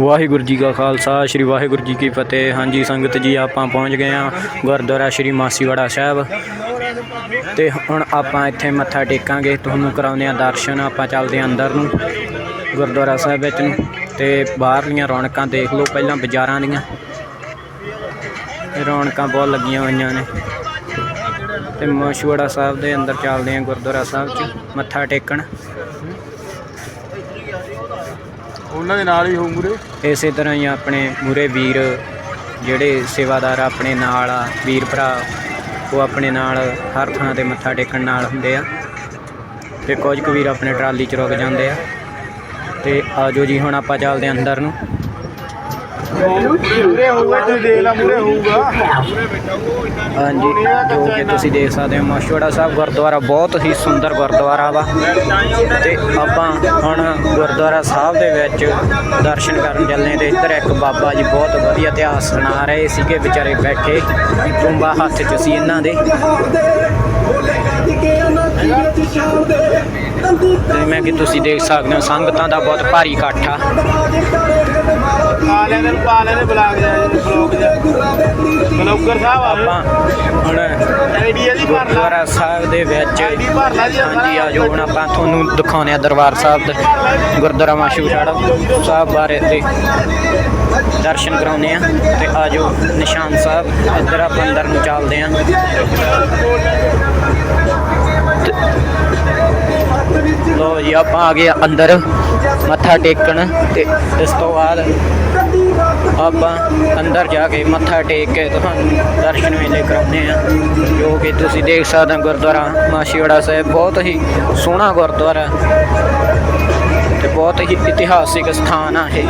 ਵਾਹਿਗੁਰੂ ਜੀ ਕਾ ਖਾਲਸਾ, ਸ੍ਰੀ ਵਾਹਿਗੁਰੂ ਜੀ ਕੀ ਫਤਿਹ। ਹਾਂਜੀ, ਸੰਗਤ ਜੀ, ਆਪਾਂ ਪਹੁੰਚ ਗਏ ਹਾਂ ਗੁਰਦੁਆਰਾ ਸ੍ਰੀ ਮਾਸੀਵਾੜਾ ਸਾਹਿਬ। ਤੇ ਹੁਣ ਆਪਾਂ ਇੱਥੇ ਮੱਥਾ ਟੇਕਾਂਗੇ, ਤੁਹਾਨੂੰ ਕਰਾਉਂਦੇ ਆ ਦਰਸ਼ਨ, ਆਪਾਂ ਚੱਲਦੇ ਹਾਂ ਅੰਦਰ ਨੂੰ, ਗੁਰਦੁਆਰਾ ਸਾਹਿਬ ਵਿੱਚ ਨੂੰ। ਤੇ ਬਾਹਰਲੀਆਂ ਰੌਣਕਾਂ ਦੇਖ ਲਓ, ਪਹਿਲਾਂ ਬਾਜ਼ਾਰਾਂ ਦੀਆਂ। ਰੌਣਕਾਂ ਬਹੁਤ ਲੱਗੀਆਂ ਹੋਈਆਂ ਨੇ। ਤੇ ਮਾਸੀਵਾੜਾ ਸਾਹਿਬ ਦੇ ਅੰਦਰ ਚੱਲਦੇ ਹਾਂ ਗੁਰਦੁਆਰਾ ਸਾਹਿਬ 'ਚ, ਮੱਥਾ ਟੇਕਣ। ਉਹਨਾਂ ਦੇ ਨਾਲ ਹੀ ਹੋਊ ਮੂਰੇ ਇਸੇ ਤਰ੍ਹਾਂ ਹੀ ਆਪਣੇ ਮੂਰੇ ਵੀਰ, ਜਿਹੜੇ ਸੇਵਾਦਾਰ ਆਪਣੇ ਨਾਲ ਆ, ਵੀਰ ਭਰਾ, ਉਹ ਆਪਣੇ ਨਾਲ ਹਰ ਥਾਂ ਤੇ ਮੱਥਾ ਟੇਕਣ ਨਾਲ ਹੁੰਦੇ ਆ। ਤੇ ਕੁਝ ਕੁ ਵੀਰ ਆਪਣੇ ਟਰਾਲੀ 'ਚ ਰੁਕ ਜਾਂਦੇ ਆ। ਤੇ ਆਜੋ ਜੀ, ਹੁਣ ਆਪਾਂ ਚੱਲਦੇ ਹਾਂ ਅੰਦਰ ਨੂੰ। ਮੂਰੇ ਹੋਊਗਾ ਤੁਸੀਂ ਦੇਖ ਲੈ ਮੂਰੇ ਹੋਊਗਾ। ਹਾਂਜੀ ਜੋ ਕਿ ਤੁਸੀਂ ਦੇਖ ਸਕਦੇ ਹੋ ਮਾਸ਼ਵਾੜਾ ਸਾਹਿਬ ਗੁਰਦੁਆਰਾ ਬਹੁਤ ਹੀ ਸੁੰਦਰ ਗੁਰਦੁਆਰਾ ਵਾ। ਤੇ ਆਪਾਂ ਹੁਣ ਗੁਰਦੁਆਰਾ ਸਾਹਿਬ ਦੇ ਵਿੱਚ ਦਰਸ਼ਨ ਕਰਨ ਚੱਲੇ ਤੇ ਇੱਧਰ ਇੱਕ ਬਾਬਾ ਜੀ ਬਹੁਤ ਵਧੀਆ ਇਤਿਹਾਸ ਸੁਣਾ ਰਹੇ ਸੀਗੇ ਵਿਚਾਰੇ ਬੈਠੇ ਤੁੰਬਾ ਹੱਥ 'ਚ ਸੀ ਇਹਨਾਂ ਦੇ। ਜਿਵੇਂ ਕਿ ਤੁਸੀਂ ਦੇਖ ਸਕਦੇ ਹੋ ਸੰਗਤਾਂ ਦਾ ਬਹੁਤ ਭਾਰੀ ਇਕੱਠ ਆ। ਪਾ ਲੈਂਦੇ ਨੂੰ ਪਾ ਲੈਂਦੇ ਬਲਾਕ ਜਾ ਬਲੌਕ ਜਾ ਬਲੌਗਰ ਸਾਹਿਬ ਆ। ਆਪਾਂ ਹੁਣ ਆਈਡੀਆ ਦੀ ਭਰ ਲਾ। ਗੁਰਦੁਆਰਾ ਸਾਹਿਬ ਦੇ ਵਿੱਚ ਆਈਡੀ ਭਰ ਲਾ ਜੀ ਹਾਂਜੀ ਆਜੋ ਹੁਣ ਆਪਾਂ ਤੁਹਾਨੂੰ ਦਿਖਾਉਂਦੇ ਆ ਦਰਬਾਰ ਸਾਹਿਬ ਦਾ ਗੁਰਦੁਆਰਾ ਮਾਸ਼ੂਸ਼ਾੜਾ ਸਾਹਿਬ ਬਾਰੇ ਦੇ ਦਰਸ਼ਨ ਕਰਾਉਂਦੇ ਆ ਤੇ ਆਜੋ ਨਿਸ਼ਾਨ ਸਾਹਿਬ ਇੱਧਰ ਆਪਾਂ ਅੰਦਰ ਨੂੰ ਚੱਲਦੇ ਆ ਲੋ ਜੀ ਆਪਾਂ ਆ ਗਏ ਅੰਦਰ ਮੱਥਾ ਟੇਕਣ ਤੇ ਇਸ ਤੋਂ ਬਾਅਦ ਆਪਾਂ ਅੰਦਰ ਜਾ ਕੇ ਮੱਥਾ ਟੇਕ ਕੇ ਤੁਹਾਨੂੰ ਦਰਸ਼ਨ ਮੇਲੇ ਕਰਾਉਂਦੇ ਆ ਜੋ ਕਿ ਤੁਸੀਂ ਦੇਖ ਸਕਦੇ ਹੋ ਗੁਰਦੁਆਰਾ ਮਾਸ਼ੀਵਾੜਾ ਸਾਹਿਬ, ਬਹੁਤ ਹੀ ਸੋਹਣਾ ਗੁਰਦੁਆਰਾ। ਤੇ ਬਹੁਤ ਹੀ ਇਤਿਹਾਸਿਕ ਸਥਾਨ ਆ ਇਹ।